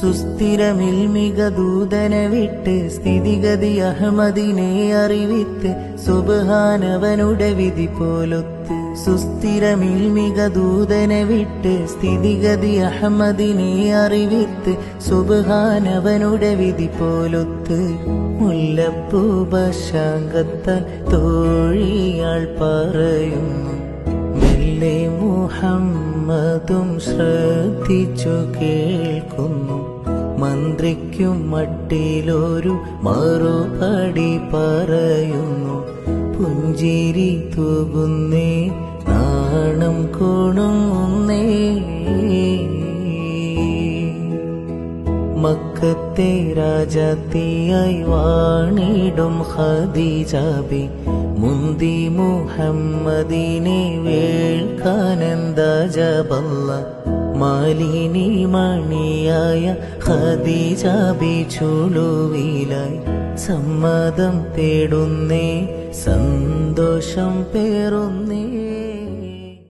സുസ്ഥിരമിൽമിക ദൂതനെ വിട്ട് സ്ഥിതിഗതി അഹമ്മദിനെ അറിവിത്ത് സുബഹാനവനുടെ വിധി പോലൊത്ത് സുസ്ഥിരമിൽമിക ദൂതനെ വിട്ട് സ്ഥിതിഗതി അഹമ്മദിനെ അറിവിത്ത് സുബഹാനവനുടെ വിധി പോലൊത്ത് മുല്ലപ്പൂപശാങ്കത്ത തോഴിയാൾ പറയുന്നു. മെല്ലെ മുഹമ്മദും ശ്രദ്ധിച്ചു കേൾക്കുന്നു. മന്ത്രിക്കും മട്ടിലൊരു മറുപടി പറയുന്നു. പുഞ്ചിരി തൂകുന്നേ നാണം കൊണുങ്ങുന്നേ മക്കത്തെ രാജാത്തിയായി വാണിടും ഹദീജാബി മുന്തി മുഹമ്മദിനെ വേൾക്കാനന്ദ ജബല്ല. മാലിനി മണിയായ ഖദീജാബി ബിച്ചുളുവിലായി സമ്മതം തേടുന്നേ സന്തോഷം പേറുന്നേ.